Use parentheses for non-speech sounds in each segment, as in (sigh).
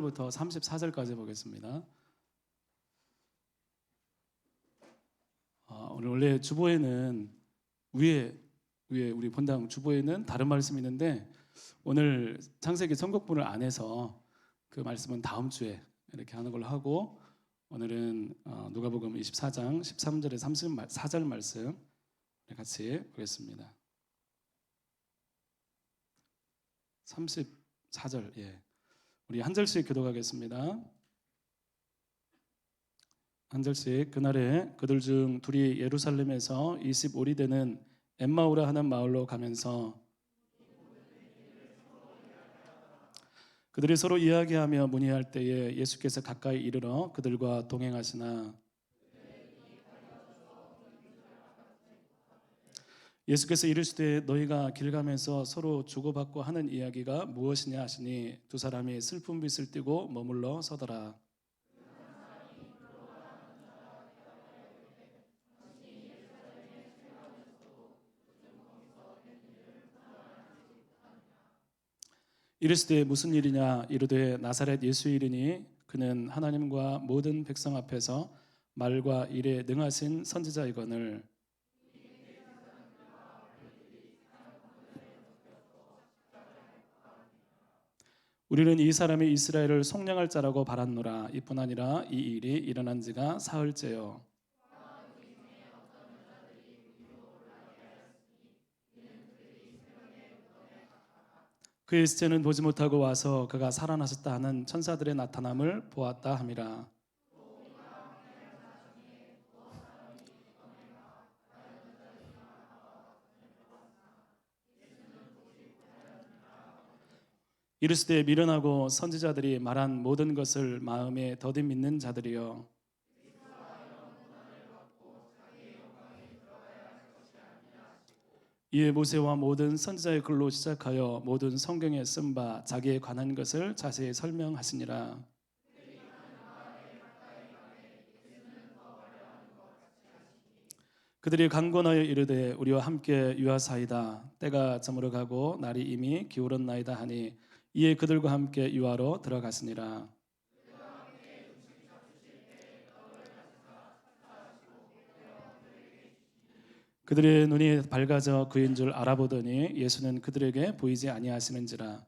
부터 34절까지 보겠습니다. 아, 오늘 원래 주보에는 위에 위에 우리 본당 주보에는 다른 말씀이 있는데 오늘 창세기 선곡분을 안 해서 그 말씀은 다음 주에 이렇게 하는 걸로 하고 오늘은 어, 누가복음 24장 13절에 34절 말씀 같이 보겠습니다. 34절 예. 우리 한 절씩 교도하겠습니다. 한 절씩 그날에 그들 중 둘이 예루살렘에서 25리 되는 엠마오라 하는 마을로 가면서 그들이 서로 이야기하며 문의할 때에 예수께서 가까이 이르러 그들과 동행하시나 예수께서 이르시되 너희가 길 가면서 서로 주고받고 하는 이야기가 무엇이냐 하시니 두 사람이 슬픈 빛을 띠고 머물러 서더라. 이르시되 무슨 일이냐 이르되 나사렛 예수이리니 그는 하나님과 모든 백성 앞에서 말과 일에 능하신 선지자이거늘 우리는 이 사람이 이스라엘을 속량할 자라고 바랐노라. 이뿐 아니라 이 일이 일어난 지가 사흘째요. 그의 시체는 보지 못하고 와서 그가 살아나셨다 하는 천사들의 나타남을 보았다 함이라 이르시되 미련하고 선지자들이 말한 모든 것을 마음에 더디 믿는 자들이여. 이에 모세와 모든 선지자의 글로 시작하여 모든 성경에 쓴 바 자기에 관한 것을 자세히 설명하시니라. 그들이 강권하여 이르되 우리와 함께 유하사이다. 때가 저물어 가고 날이 이미 기울었나이다 하니 이에 그들과 함께 유하로 들어갔으니라. 그들의 눈이 밝아져 그인 줄 알아보더니 예수는 그들에게 보이지 아니하시는지라.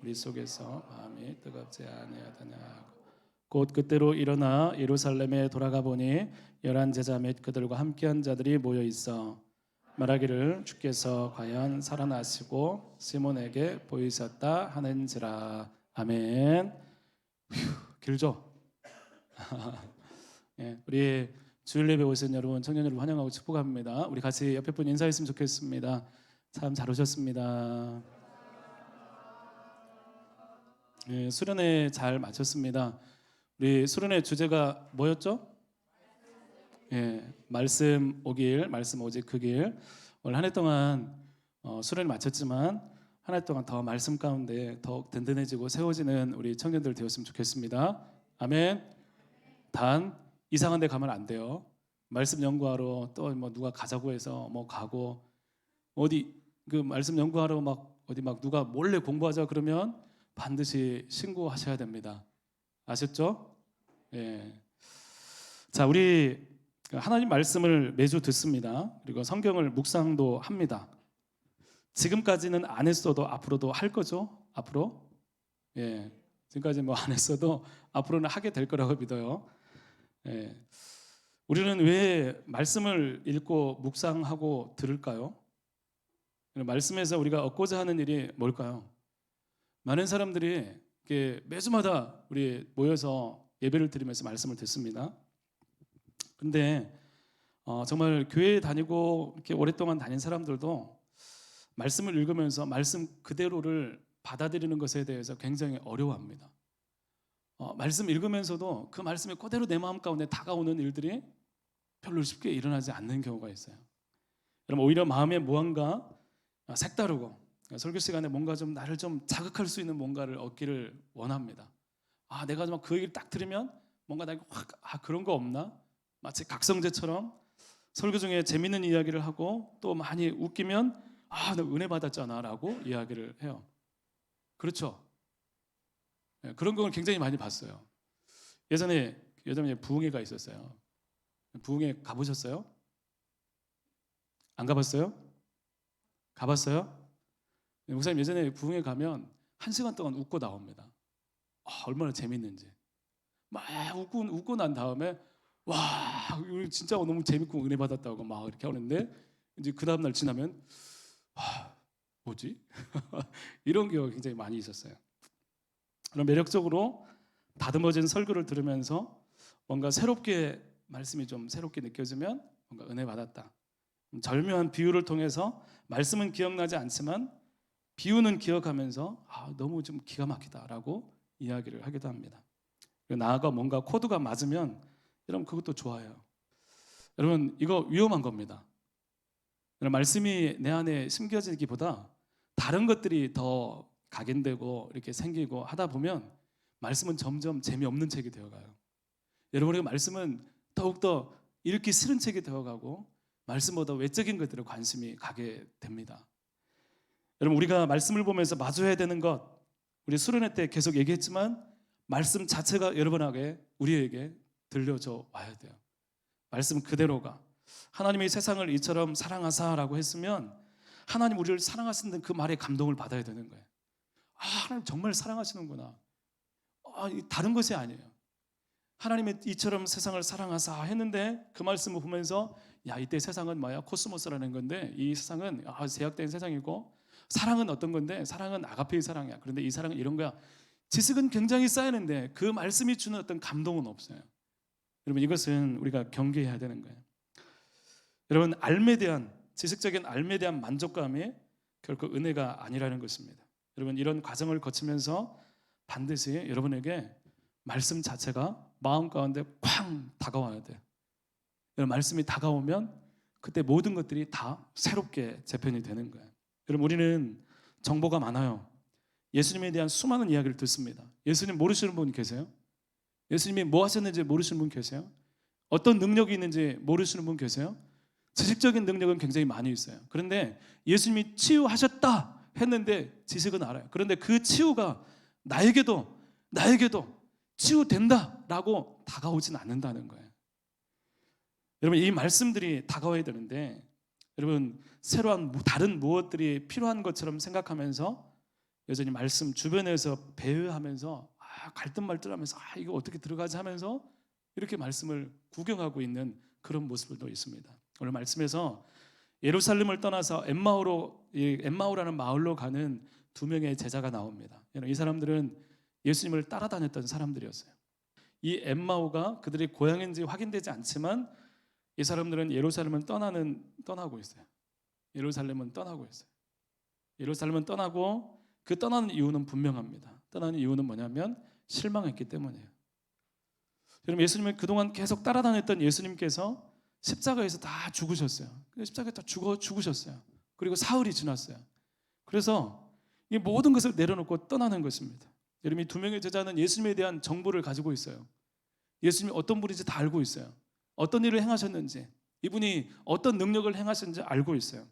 우리 속에서 마음이 뜨겁지 아니하더냐 하고 곧 그때로 일어나 예루살렘에 돌아가 보니 열한 제자 및 그들과 함께한 자들이 모여 있어 말하기를 주께서 과연 살아나시고 시몬에게 보이셨다 하는지라 아멘. 휴, 길죠? (laughs) 예, 우리 주일 예배 오신 여러분, 청년 여러분 환영하고 축복합니다. 우리 같이 옆에 분 인사했으면 좋겠습니다. 참 잘 오셨습니다. 예, 수련회 잘 마쳤습니다. 우리 수련회 주제가 뭐였죠? 예, 말씀 오길, 말씀 오직 그 길. 오늘 한해 동안 어, 수련을 마쳤지만 한 해 동안 더 말씀 가운데 더욱 든든해지고 세워지는 우리 청년들 되었으면 좋겠습니다. 아멘. 단 이상한 데 가면 안 돼요. 말씀 연구하러 또 뭐 누가 가자고 해서 뭐 가고 어디 그 말씀 연구하러 막 어디 막 누가 몰래 공부하자 그러면 반드시 신고하셔야 됩니다. 아셨죠? 예. 자, 우리 하나님 말씀을 매주 듣습니다. 그리고 성경을 묵상도 합니다. 지금까지는 안 했어도 앞으로도 할 거죠? 앞으로? 예. 지금까지 뭐 안 했어도 앞으로는 하게 될 거라고 믿어요. 예. 우리는 왜 말씀을 읽고 묵상하고 들을까요? 말씀에서 우리가 얻고자 하는 일이 뭘까요? 많은 사람들이 매주마다 우리 모여서 예배를 드리면서 말씀을 듣습니다. 근데 어, 정말 교회 다니고 이렇게 오랫동안 다닌 사람들도 말씀을 읽으면서 말씀 그대로를 받아들이는 것에 대해서 굉장히 어려워합니다. 어, 말씀 읽으면서도 그 말씀이 그대로 내 마음 가운데 다가오는 일들이 별로 쉽게 일어나지 않는 경우가 있어요. 여러분 오히려 마음에 무언가 색다르고 설교 시간에 뭔가 좀 나를 좀 자극할 수 있는 뭔가를 얻기를 원합니다. 아 내가 막 그 얘기를 딱 들으면 뭔가 내가 확 아, 그런 거 없나? 마치 각성제처럼 설교 중에 재밌는 이야기를 하고 또 많이 웃기면 아, 나 은혜 받았잖아 라고 이야기를 해요. 그렇죠? 예, 그런 걸 굉장히 많이 봤어요. 예전에 예전에 부흥회가 있었어요. 부흥회 가보셨어요? 안 가봤어요? 가봤어요? 네, 목사님 예전에 부흥회 가면 한 시간 동안 웃고 나옵니다. 아, 얼마나 재밌는지. 막 웃고 웃고 난 다음에 와 진짜 너무 재밌고 은혜 받았다고 막 이렇게 하는데 이제 그 다음 날 지나면 와 뭐지 (laughs) 이런 경우가 굉장히 많이 있었어요. 그럼 매력적으로 다듬어진 설교를 들으면서 뭔가 새롭게 말씀이 좀 새롭게 느껴지면 뭔가 은혜 받았다. 절묘한 비유를 통해서 말씀은 기억나지 않지만 비유는 기억하면서 아, 너무 좀 기가 막히다라고 이야기를 하기도 합니다. 나아가 뭔가 코드가 맞으면 여러분 그것도 좋아요. 여러분 이거 위험한 겁니다. 말씀이 내 안에 심겨지기보다 다른 것들이 더 각인되고 이렇게 생기고 하다 보면 말씀은 점점 재미없는 책이 되어가요. 여러분의 말씀은 더욱더 읽기 싫은 책이 되어가고 말씀보다 외적인 것들에 관심이 가게 됩니다. 여러분 우리가 말씀을 보면서 마주해야 되는 것 우리 수련회 때 계속 얘기했지만 말씀 자체가 여러분에게 우리에게 들려져 와야 돼요. 말씀 그대로가 하나님이 세상을 이처럼 사랑하사라고 했으면 하나님 우리를 사랑하시는 그 말에 감동을 받아야 되는 거예요. 아, 하나님 정말 사랑하시는구나. 아, 다른 것이 아니에요. 하나님이 이처럼 세상을 사랑하사 했는데 그 말씀을 보면서 야 이때 세상은 뭐야 코스모스라는 건데 이 세상은 아, 제약된 세상이고 사랑은 어떤 건데 사랑은 아가페의 사랑이야. 그런데 이 사랑은 이런 거야. 지식은 굉장히 쌓이는데 그 말씀이 주는 어떤 감동은 없어요. 여러분 이것은 우리가 경계해야 되는 거예요. 여러분 알에 대한 지식적인 알에 대한 만족감이 결코 은혜가 아니라는 것입니다. 여러분 이런 과정을 거치면서 반드시 여러분에게 말씀 자체가 마음 가운데 쾅 다가와야 돼. 여러분 말씀이 다가오면 그때 모든 것들이 다 새롭게 재편이 되는 거예요. 여러분 우리는 정보가 많아요. 예수님에 대한 수많은 이야기를 듣습니다. 예수님 모르시는 분 계세요? 예수님이 뭐 하셨는지 모르시는 분 계세요? 어떤 능력이 있는지 모르시는 분 계세요? 지식적인 능력은 굉장히 많이 있어요. 그런데 예수님이 치유하셨다 했는데 지식은 알아요. 그런데 그 치유가 나에게도 나에게도 치유된다라고 다가오진 않는다는 거예요. 여러분 이 말씀들이 다가와야 되는데 여러분 새로운 다른 무엇들이 필요한 것처럼 생각하면서 여전히 말씀 주변에서 배회하면서 아, 갈등말등하면서 아, 이거 어떻게 들어가지 하면서 이렇게 말씀을 구경하고 있는 그런 모습들도 있습니다. 오늘 말씀에서 예루살렘을 떠나서 엠마오로 엠마오라는 마을로 가는 두 명의 제자가 나옵니다. 이 사람들은 예수님을 따라다녔던 사람들이었어요. 이 엠마오가 그들의 고향인지 확인되지 않지만 이 사람들은 예루살렘을 떠나는 떠나고 있어요. 예루살렘은 떠나고 있어요. 예루살렘은 떠나고 그 떠나는 이유는 분명합니다. 떠나는 이유는 뭐냐면 실망했기 때문이에요. 여러분 예수님을 그동안 계속 따라다녔던 예수님께서 십자가에서 다 죽으셨어요. 십자가에 다 죽어 죽으셨어요. 그리고 사흘이 지났어요. 그래서 이 모든 것을 내려놓고 떠나는 것입니다. 여러분 두 명의 제자는 예수님에 대한 정보를 가지고 있어요. 예수님이 어떤 분인지 다 알고 있어요. 어떤 일을 행하셨는지, 이분이 어떤 능력을 행하셨는지 알고 있어요.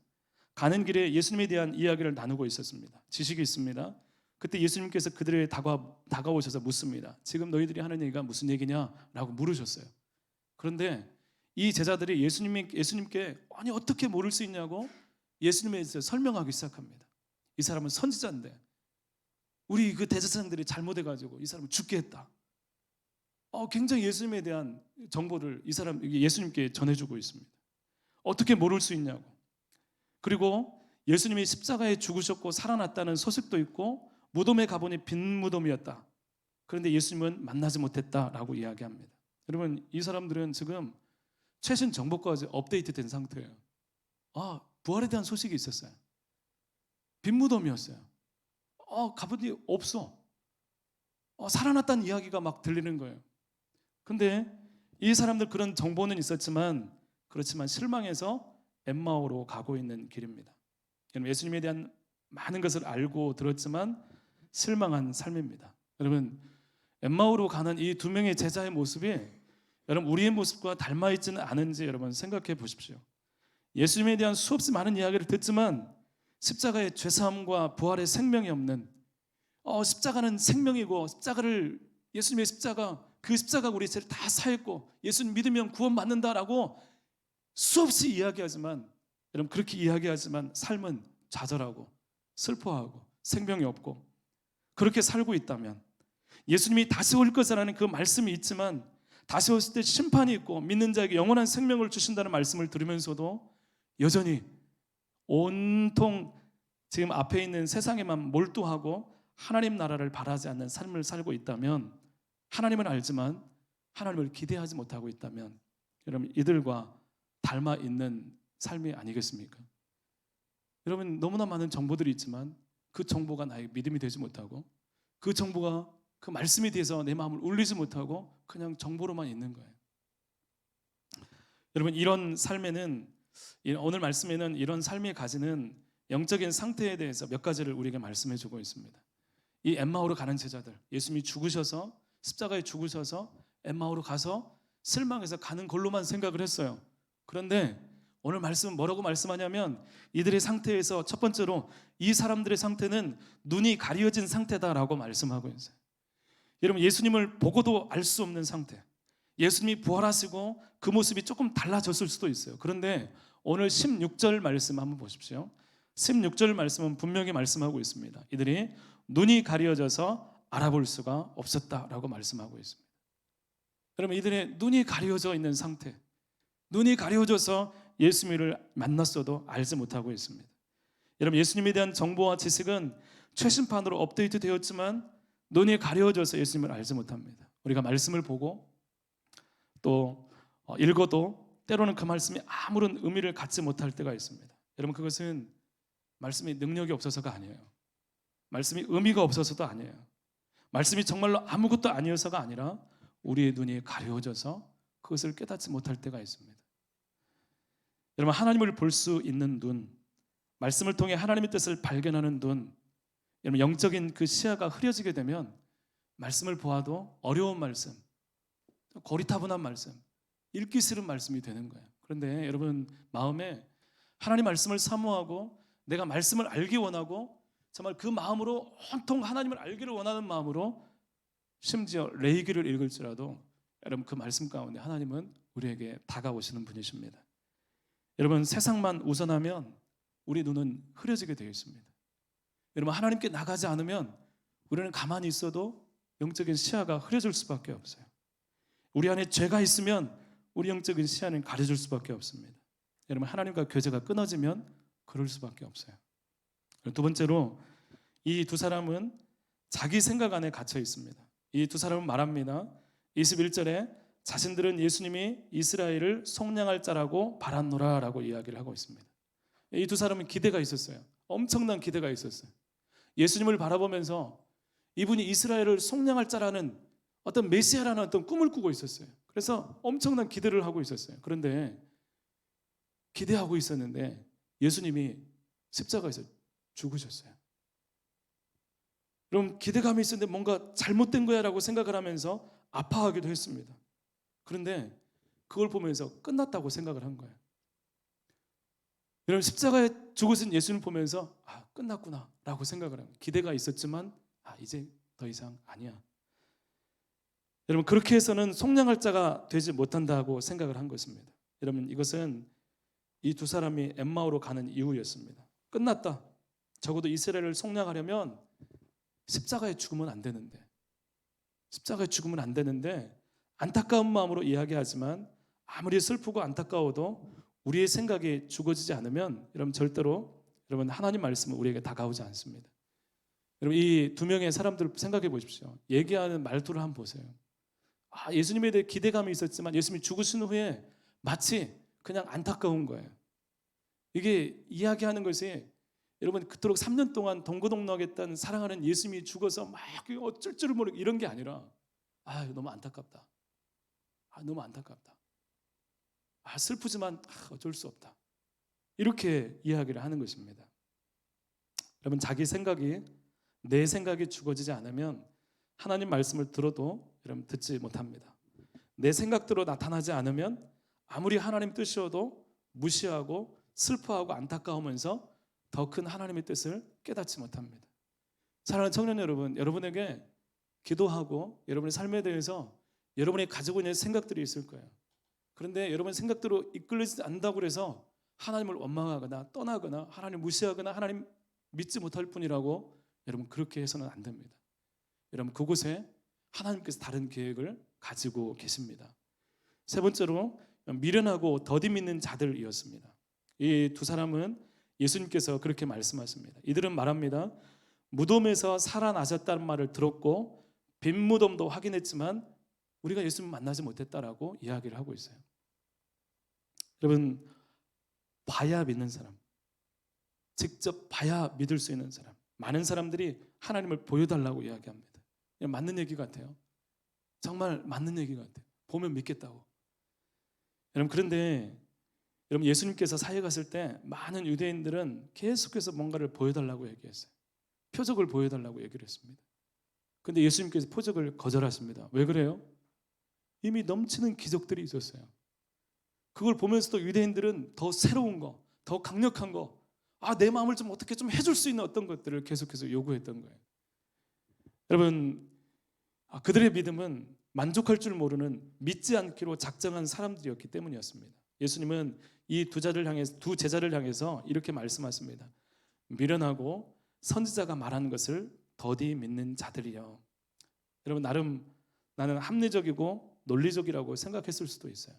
가는 길에 예수님에 대한 이야기를 나누고 있었습니다. 지식이 있습니다. 그때 예수님께서 그들에 다가, 다가오셔서 묻습니다. 지금 너희들이 하는 얘기가 무슨 얘기냐? 라고 물으셨어요. 그런데 이 제자들이 예수님이, 예수님께 아니 어떻게 모를 수 있냐고 예수님에 대해서 설명하기 시작합니다. 이 사람은 선지자인데 우리 그 대제사장들이 잘못해가지고 이 사람을 죽게 했다. 어, 굉장히 예수님에 대한 정보를 이 사람 예수님께 전해주고 있습니다. 어떻게 모를 수 있냐고. 그리고 예수님이 십자가에 죽으셨고 살아났다는 소식도 있고 무덤에 가보니 빈 무덤이었다. 그런데 예수님은 만나지 못했다라고 이야기합니다. 여러분 이 사람들은 지금 최신 정보까지 업데이트된 상태예요. 아 부활에 대한 소식이 있었어요. 빈 무덤이었어요. 어 가보니 없어. 어, 살아났다는 이야기가 막 들리는 거예요. 근데 이 사람들 그런 정보는 있었지만 그렇지만 실망해서 엠마오로 가고 있는 길입니다. 여러분 예수님에 대한 많은 것을 알고 들었지만 실망한 삶입니다. 여러분 엠마오로 가는 이 두 명의 제자의 모습이 여러분 우리의 모습과 닮아 있지는 않은지 여러분 생각해 보십시오. 예수님에 대한 수없이 많은 이야기를 듣지만 십자가의 죄사함과 부활의 생명이 없는 어, 십자가는 생명이고 십자가를 예수님의 십자가 그 십자가 우리 죄를 다 사했고 예수님 믿으면 구원 받는다라고 수없이 이야기하지만 여러분 그렇게 이야기하지만 삶은 좌절하고 슬퍼하고 생명이 없고 그렇게 살고 있다면 예수님이 다시 올 것이라는 그 말씀이 있지만 다시 오실 때 심판이 있고 믿는 자에게 영원한 생명을 주신다는 말씀을 들으면서도 여전히 온통 지금 앞에 있는 세상에만 몰두하고 하나님 나라를 바라지 않는 삶을 살고 있다면 하나님을 알지만 하나님을 기대하지 못하고 있다면 여러분 이들과 닮아 있는 삶이 아니겠습니까? 여러분 너무나 많은 정보들이 있지만 그 정보가 나의 믿음이 되지 못하고 그 정보가 그 말씀에 대해서 내 마음을 울리지 못하고 그냥 정보로만 있는 거예요. 여러분 이런 삶에는 이- 오늘 말씀에는 이런 삶이 가지는 영적인 상태에 대해서 몇 가지를 우리에게 말씀해 주고 있습니다. 이 엠마오로 가는 제자들, 예수님이 죽으셔서 십자가에 죽으셔서 엠마오로 가서 실망해서 가는 걸로만 생각을 했어요. 그런데 오늘 말씀은 뭐라고 말씀하냐면 이들의 상태에서 첫 번째로 이 사람들의 상태는 눈이 가려진 상태다라고 말씀하고 있어요. 여러분 예수님을 보고도 알 수 없는 상태. 예수님이 부활하시고 그 모습이 조금 달라졌을 수도 있어요. 그런데 오늘 16절 말씀 한번 보십시오. 16절 말씀은 분명히 말씀하고 있습니다. 이들이 눈이 가려져서 알아볼 수가 없었다라고 말씀하고 있습니다. 여러분 이들의 눈이 가려져 있는 상태. 눈이 가려져서 예수님을 만났어도 알지 못하고 있습니다. 여러분 예수님에 대한 정보와 지식은 최신판으로 업데이트 되었지만 눈이 가려져서 예수님을 알지 못합니다. 우리가 말씀을 보고 또 어, 읽어도 때로는 그 말씀이 아무런 의미를 갖지 못할 때가 있습니다. 여러분 그것은 말씀이 능력이 없어서가 아니에요. 말씀이 의미가 없어서도 아니에요. 말씀이 정말로 아무것도 아니어서가 아니라 우리의 눈이 가려져서 그것을 깨닫지 못할 때가 있습니다. 여러분 하나님을 볼 수 있는 눈, 말씀을 통해 하나님의 뜻을 발견하는 눈, 여러분 영적인 그 시야가 흐려지게 되면 말씀을 보아도 어려운 말씀, 고리타분한 말씀, 읽기 싫은 말씀이 되는 거예요. 그런데 여러분 마음에 하나님 말씀을 사모하고 내가 말씀을 알기 원하고 정말 그 마음으로 온통 하나님을 알기를 원하는 마음으로 심지어 레이기를 읽을지라도 여러분 그 말씀 가운데 하나님은 우리에게 다가오시는 분이십니다. 여러분 세상만 우선하면 우리 눈은 흐려지게 되어 있습니다. 여러분 하나님께 나가지 않으면 우리는 가만히 있어도 영적인 시야가 흐려질 수밖에 없어요. 우리 안에 죄가 있으면 우리 영적인 시야는 가려질 수밖에 없습니다. 여러분 하나님과 교제가 끊어지면 그럴 수밖에 없어요. 두 번째로 이 두 사람은 자기 생각 안에 갇혀 있습니다. 이 두 사람은 말합니다. 21절에 자신들은 예수님이 이스라엘을 속량할 자라고 바랐노라라고 이야기를 하고 있습니다. 이 두 사람은 기대가 있었어요. 엄청난 기대가 있었어요. 예수님을 바라보면서 이분이 이스라엘을 속량할 자라는 어떤 메시아라는 어떤 꿈을 꾸고 있었어요. 그래서 엄청난 기대를 하고 있었어요. 그런데 기대하고 있었는데 예수님이 십자가에서 죽으셨어요. 그럼 기대감이 있었는데 뭔가 잘못된 거야라고 생각을 하면서 아파하기도 했습니다. 그런데 그걸 보면서 끝났다고 생각을 한 거예요. 여러분 십자가에 죽으신 예수님 보면서 아 끝났구나라고 생각을 합니다. 기대가 있었지만 아 이제 더 이상 아니야. 여러분 그렇게 해서는 속량할 자가 되지 못한다고 생각을 한 것입니다. 여러분 이것은 이 두 사람이 엠마오로 가는 이유였습니다. 끝났다. 적어도 이스라엘을 속량하려면 십자가에 죽으면 안 되는데 십자가에 죽으면 안 되는데 안타까운 마음으로 이야기하지만 아무리 슬프고 안타까워도 우리의 생각이 죽어지지 않으면 여러분 절대로 여러분 하나님 말씀은 우리에게 다가오지 않습니다. 여러분 이 두 명의 사람들 생각해 보십시오. 얘기하는 말투를 한번 보세요. 아, 예수님에 대해 기대감이 있었지만 예수님이 죽으신 후에 마치 그냥 안타까운 거예요. 이게 이야기하는 것이 여러분 그토록 3년 동안 동고동락했던 사랑하는 예수님이 죽어서 막 어쩔 줄을 모르고 이런 게 아니라 아 너무 안타깝다. 아 너무 안타깝다. 아 슬프지만 아, 어쩔 수 없다. 이렇게 이야기를 하는 것입니다. 여러분 자기 생각이 내 생각이 죽어지지 않으면 하나님 말씀을 들어도 여러분 듣지 못합니다. 내 생각대로 나타나지 않으면 아무리 하나님 뜻이어도 무시하고 슬퍼하고 안타까우면서 더 큰 하나님의 뜻을 깨닫지 못합니다. 사랑하는 청년 여러분, 여러분에게 기도하고 여러분의 삶에 대해서 여러분이 가지고 있는 생각들이 있을 거예요. 그런데 여러분 생각대로 이끌리지 않는다고 해서 하나님을 원망하거나 떠나거나 하나님 무시하거나 하나님 믿지 못할 뿐이라고 여러분 그렇게 해서는 안 됩니다. 여러분 그곳에 하나님께서 다른 계획을 가지고 계십니다. 세 번째로 미련하고 더디 믿는 자들이었습니다. 이 두 사람은 예수님께서 그렇게 말씀하십니다. 이들은 말합니다. 무덤에서 살아나셨다는 말을 들었고 빈 무덤도 확인했지만 우리가 예수님 만나지 못했다라고 이야기를 하고 있어요. 여러분 봐야 믿는 사람, 직접 봐야 믿을 수 있는 사람. 많은 사람들이 하나님을 보여달라고 이야기합니다. 맞는 얘기 같아요. 정말 맞는 얘기 같아요. 보면 믿겠다고. 여러분 그런데 여러분 예수님께서 사회 갔을 때 많은 유대인들은 계속해서 뭔가를 보여달라고 얘기했어요. 표적을 보여달라고 얘기를 했습니다. 근데 예수님께서 표적을 거절하십니다. 왜 그래요? 이미 넘치는 기적들이 있었어요. 그걸 보면서도 유대인들은 더 새로운 거, 더 강력한 거, 아, 내 마음을 좀 어떻게 좀 해줄 수 있는 어떤 것들을 계속해서 요구했던 거예요. 여러분, 아, 그들의 믿음은 만족할 줄 모르는 믿지 않기로 작정한 사람들이었기 때문이었습니다. 예수님은 이 두 자를 향해 두 제자를 향해서 이렇게 말씀하십니다. 미련하고 선지자가 말하는 것을 더디 믿는 자들이요. 여러분 나름 나는 합리적이고 논리적이라고 생각했을 수도 있어요.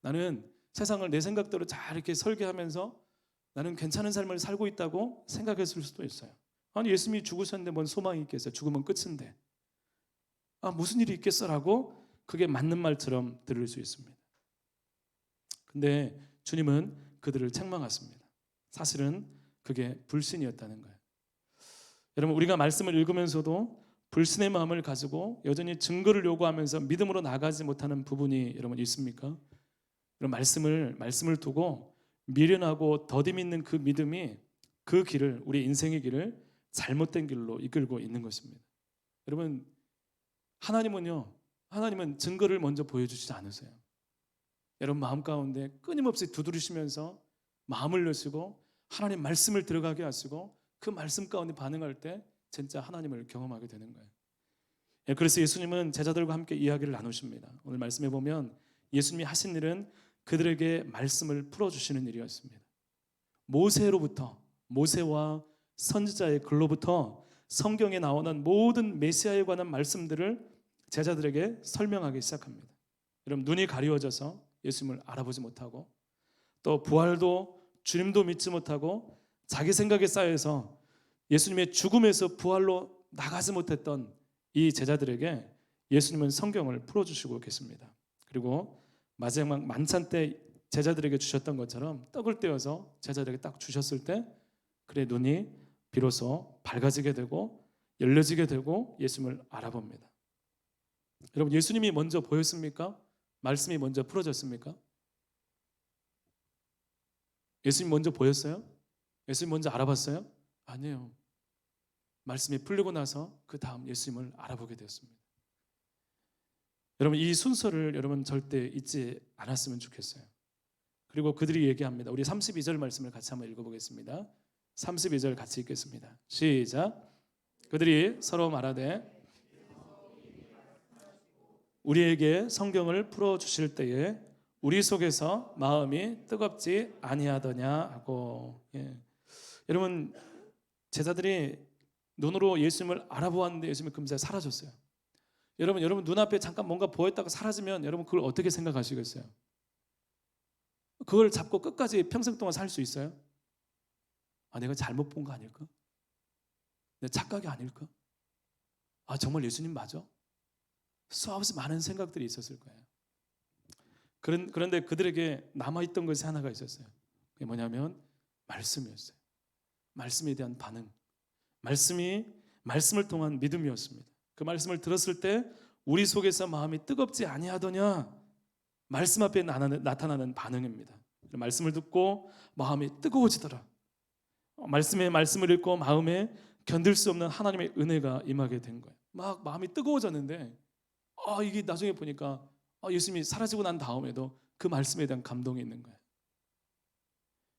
나는 세상을 내 생각대로 잘 이렇게 설계하면서 나는 괜찮은 삶을 살고 있다고 생각했을 수도 있어요. 아니 예수님이 죽으셨는데 뭔 소망이 있겠어요? 죽으면 끝인데. 아 무슨 일이 있겠어라고 그게 맞는 말처럼 들을 수 있습니다. 근데 주님은 그들을 책망하십니다. 사실은 그게 불신이었다는 거예요. 여러분 우리가 말씀을 읽으면서도 불신의 마음을 가지고 여전히 증거를 요구하면서 믿음으로 나가지 못하는 부분이 여러분 있습니까? 그런 말씀을 말씀을 두고 미련하고 더디 믿는 그 믿음이 그 길을 우리 인생의 길을 잘못된 길로 이끌고 있는 것입니다. 여러분 하나님은요 하나님은 증거를 먼저 보여주시지 않으세요. 여러분 마음 가운데 끊임없이 두드리시면서 마음을 여시고 하나님 말씀을 들어가게 하시고 그 말씀 가운데 반응할 때 진짜 하나님을 경험하게 되는 거예요. 예, 그래서 예수님은 제자들과 함께 이야기를 나누십니다. 오늘 말씀해 보면 예수님이 하신 일은 그들에게 말씀을 풀어 주시는 일이었습니다. 모세로부터 모세와 선지자의 글로부터 성경에 나오는 모든 메시아에 관한 말씀들을 제자들에게 설명하기 시작합니다. 여러분 눈이 가리워져서 예수님을 알아보지 못하고 또 부활도 주님도 믿지 못하고 자기 생각에 쌓여서 예수님의 죽음에서 부활로 나가지 못했던 이 제자들에게 예수님은 성경을 풀어주시고 계십니다. 그리고 마지막 만찬 때 제자들에게 주셨던 것처럼 떡을 떼어서 제자들에게 딱 주셨을 때 그의 눈이 비로소 밝아지게 되고 열려지게 되고 예수님을 알아봅니다. 여러분 예수님이 먼저 보였습니까? 말씀이 먼저 풀어졌습니까? 예수님 먼저 보였어요? 예수님 먼저 알아봤어요? 아니에요. 말씀이 풀리고 나서 그 다음 예수님을 알아보게 되었습니다. 여러분 이 순서를 여러분 절대 잊지 않았으면 좋겠어요. 그리고 그들이 얘기합니다. 우리 32절 말씀을 같이 한번 읽어보겠습니다. 32절 같이 읽겠습니다. 시작. 그들이 서로 말하되 우리에게 성경을 풀어 주실 때에 우리 속에서 마음이 뜨겁지 아니하더냐 하고 예. 여러분 제자들이 눈으로 예수님을 알아보았는데 예수님이 금세 사라졌어요. 여러분 여러분 눈앞에 잠깐 뭔가 보였다가 사라지면 여러분 그걸 어떻게 생각하시겠어요? 그걸 잡고 끝까지 평생 동안 살 수 있어요? 아 내가 잘못 본 거 아닐까? 내 착각이 아닐까? 아 정말 예수님 맞아? 수없이 많은 생각들이 있었을 거예요. 그런, 그런데 그들에게 남아있던 것이 하나가 있었어요. 그게 뭐냐면 말씀이었어요. 말씀에 대한 반응. 말씀이 말씀을 통한 믿음이었습니다. 그 말씀을 들었을 때 우리 속에서 마음이 뜨겁지 아니하더냐 말씀 앞에 나타나는 반응입니다. 말씀을 듣고 마음이 뜨거워지더라. 말씀에 말씀을 읽고 마음에 견딜 수 없는 하나님의 은혜가 임하게 된 거예요. 막 마음이 뜨거워졌는데 아 이게 나중에 보니까 어, 예수님이 사라지고 난 다음에도 그 말씀에 대한 감동이 있는 거예요.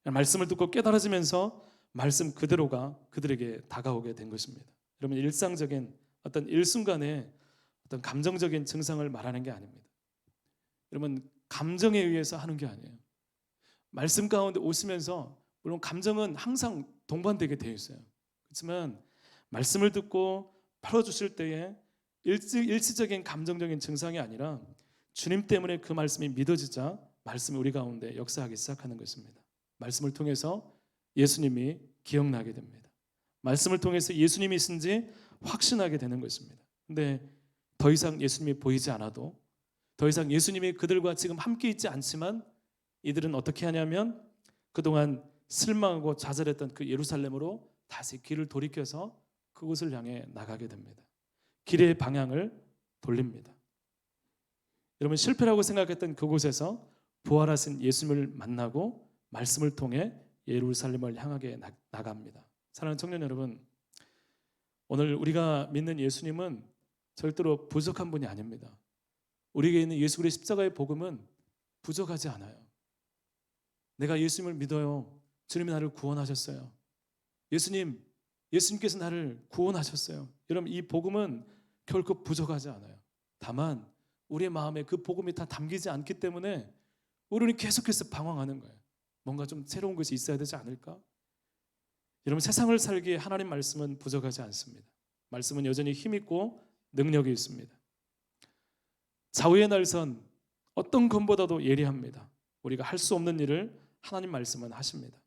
말씀을 듣고 깨달아지면서 말씀 그대로가 그들에게 다가오게 된 것입니다. 여러분 일상적인 어떤 일순간의 어떤 감정적인 증상을 말하는 게 아닙니다. 여러분 감정에 의해서 하는 게 아니에요. 말씀 가운데 오시면서 물론 감정은 항상 동반되게 되어 있어요. 그렇지만 말씀을 듣고 풀어 주실 때에 일시, 일시적인 감정적인 증상이 아니라 주님 때문에 그 말씀이 믿어지자 말씀이 우리 가운데 역사하기 시작하는 것입니다. 말씀을 통해서 예수님이 기억나게 됩니다. 말씀을 통해서 예수님이신지 확신하게 되는 것입니다. 근데 더 이상 예수님이 보이지 않아도 더 이상 예수님이 그들과 지금 함께 있지 않지만 이들은 어떻게 하냐면 그동안 실망하고 좌절했던 그 예루살렘으로 다시 길을 돌이켜서 그곳을 향해 나가게 됩니다. 길의 방향을 돌립니다. 여러분 실패라고 생각했던 그곳에서 부활하신 예수님을 만나고 말씀을 통해 예루살렘을 향하게 나, 나갑니다. 사랑하는 청년 여러분, 오늘 우리가 믿는 예수님은 절대로 부족한 분이 아닙니다. 우리에게 있는 예수 그리스도의 십자가의 복음은 부족하지 않아요. 내가 예수님을 믿어요. 주님이 나를 구원하셨어요. 예수님, 예수님께서 나를 구원하셨어요. 여러분 이 복음은 결코 부족하지 않아요. 다만 우리의 마음에 그 복음이 다 담기지 않기 때문에 우리는 계속해서 방황하는 거예요. 뭔가 좀 새로운 것이 있어야 되지 않을까? 여러분 세상을 살기에 하나님 말씀은 부족하지 않습니다. 말씀은 여전히 힘 있고 능력이 있습니다. 좌우의 날선 어떤 것보다도 예리합니다. 우리가 할 수 없는 일을 하나님 말씀은 하십니다.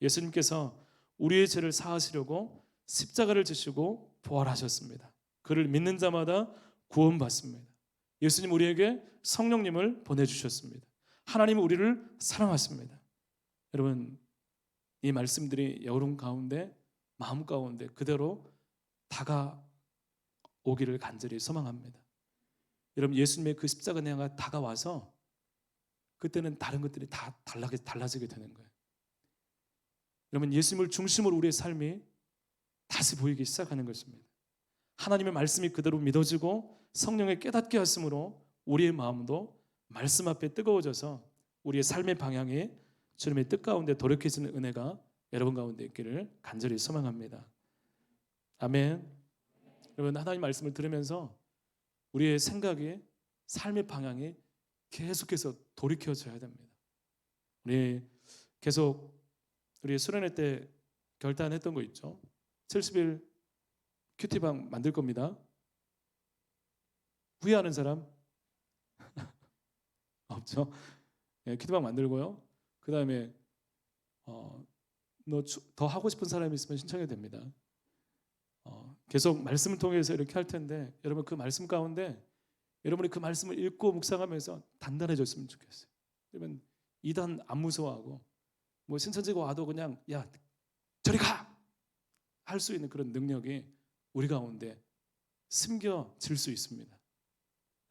예수님께서 우리의 죄를 사하시려고 십자가를 지시고 부활하셨습니다. 그를 믿는 자마다 구원받습니다. 예수님 우리에게 성령님을 보내주셨습니다. 하나님은 우리를 사랑하십니다. 여러분 이 말씀들이 여름 가운데 마음 가운데 그대로 다가오기를 간절히 소망합니다. 여러분 예수님의 그 십자가 내가 다가와서 그때는 다른 것들이 다 달라게 달라지게 되는 거예요. 여러분 예수님을 중심으로 우리의 삶이 다시 보이기 시작하는 것입니다. 하나님의 말씀이 그대로 믿어지고 성령의 깨닫게 하심으로 우리의 마음도 말씀 앞에 뜨거워져서 우리의 삶의 방향이 주님의 뜻 가운데 돌이켜지는 은혜가 여러분 가운데 있기를 간절히 소망합니다. 아멘. 여러분 하나님 말씀을 들으면서 우리의 생각이 삶의 방향이 계속해서 돌이켜져야 됩니다. 우리 계속 우리 수련회 때 결단했던 거 있죠. 70일 큐티방 만들 겁니다. 후회하는 사람 (laughs) 없죠. 네, 큐티방 만들고요. 그 다음에 어, 너 더 하고 싶은 사람이 있으면 신청해도 됩니다. 어, 계속 말씀을 통해서 이렇게 할 텐데 여러분 그 말씀 가운데 여러분이 그 말씀을 읽고 묵상하면서 단단해졌으면 좋겠어요. 그러면 이단 안 무서워하고 뭐 신천지가 와도 그냥 야 저리 가 할 수 있는 그런 능력이 우리 가운데 숨겨질 수 있습니다.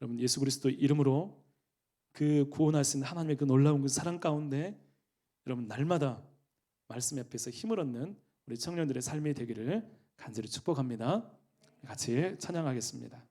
여러분 예수 그리스도 이름으로 그 구원하신 하나님의 그 놀라운 그 사랑 가운데 여러분 날마다 말씀 앞에서 힘을 얻는 우리 청년들의 삶이 되기를 간절히 축복합니다. 같이 찬양하겠습니다.